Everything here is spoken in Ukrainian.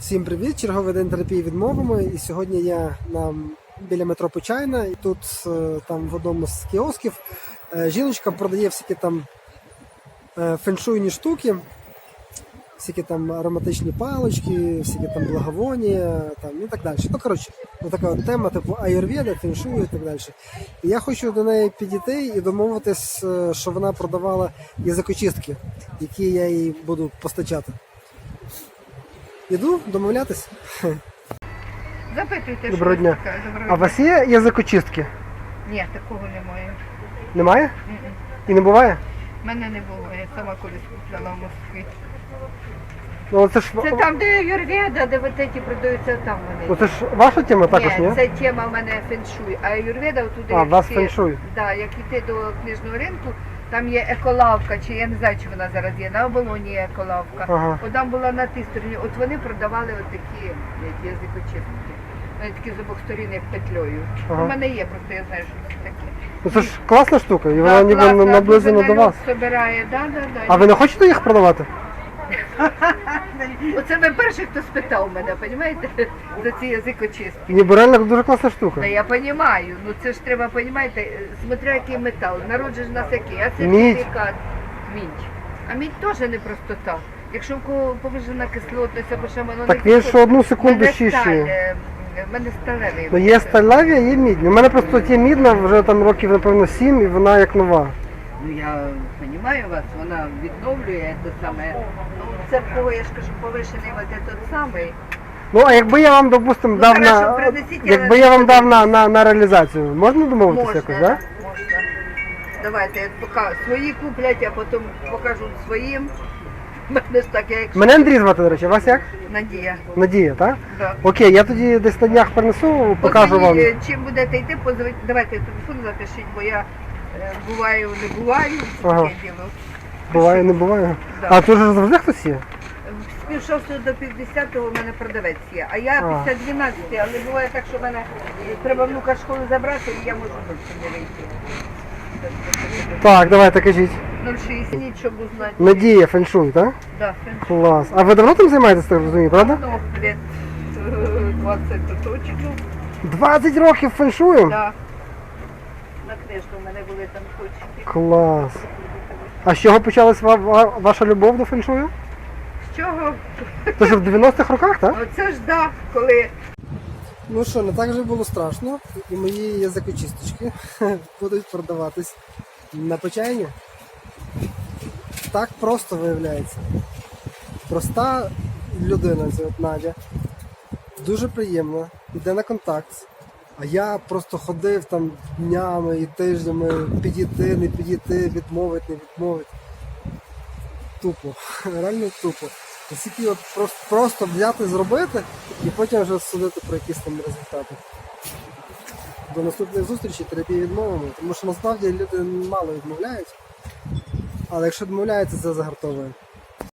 Всім привіт! Черговий день терапії відмовами. І сьогодні я на біля метро Почайна, і тут е, там в одному з кіосків е, жіночка продає всякі там е, феншуйні штуки, всякі там ароматичні палички, всякі там благовонія, там і так далі. Ну коротше, така от тема, типу аюрведа, феншуй і так далі. І я хочу до неї підійти і домовитись, що вона продавала язикочистки, які я їй буду постачати. Іду домовлятись. Запитуйте, Доброго що дня. ви цікавите. Доброго А у вас є язикочистки? Ні, такого немає. Немає? М-м. І не буває? Мене не було, я сама колись купляла в Москві. Ну це ж Це там, де юрведа, де вот ці продаються, там ну, вони. це ж ваша тема також, ні? ні, це тема в мене феншуй. А юрведа туди. А, вас феншуй. Да, як іти до книжного ринку, там є еколавка, чи я не знаю, чи вона зараз є. На оболоні є еколавка. Ага. От там була на тій стороні. От вони продавали отакі такі як. Вони такі з обох сторін, як петлею. Ага. У мене є, просто я знаю, що це таке. Ну це ж класна штука, і вона ніби наблизена до вас. Собирає, да, да, да. А ви не хочете їх продавати? Оце ви перший, хто спитав мене, розумієте, за ці язикочистки. Ні, бо реально дуже класна штука. Та я розумію, ну це ж треба, розумієте, смотря який метал. Народ же ж нас який, а Мідь. сертифікат. Мідь. А мідь теж не просто так. Якщо в кого повищена кислотність або ще воно Так він ж одну секунду е, в мене сталевий. Ну є сталеві, а є мідні. У мене просто є мідна вже там років, напевно, сім, і вона як нова. Ну я розумію вас, вона відновлює те саме. Ну це в кого я ж кажу, повишений от этот самий. Ну а якби я вам, допустимо, Ну, дав хорошо, на. принесіть, я Якби я вам дав на, на, на реалізацію, можна домовитися якось, так? можна. Давайте я поки свої куплять, а потім покажу своїм. Мене ж так, я Мене Андрій звати, до речі, вас як? Надія. Надія, так? Да. Окей, я тоді десь на днях принесу, покажу вам. е, Чим будете йти, позвоніть. Давайте телефон запишіть, бо я буваю, не буваю. Ага. Таке діло. Буває, не буває. Да. А тут же завжди хтось є? З пів шостого до пів десятого у мене продавець є. А я А. після 12, але буває так, що мене е, треба внука з школи забрати, і я можу ночі не вийти. Так, давайте кажіть. 060, щоб узнати. Надія феншуй, так? Да, це Клас. А ви давно тим займаєтесь, так розумію, правда? Ну, лет э, 20 то точно. 20 років феншуєм? Да. На книжку в мене були там точки. Клас. А з чого почалась ва- ва- ваша любов до феншую? З чого? Це ж в 90-х роках, так? Оце ж да, коли Ну що, не так же було страшно. І мої язикочисточки будуть продаватись на печайні. Так просто виявляється. Проста людина, це от Надя. Дуже приємна, йде на контакт. А я просто ходив там днями і тижнями підійти, не підійти, відмовити, не відмовити. Тупо, реально тупо. Наскільки от просто, просто взяти, зробити і потім вже судити про якісь там результати. До наступної зустрічі терапії відмовами, тому що насправді люди мало відмовляють. Але якщо відмовляються, це загартовує.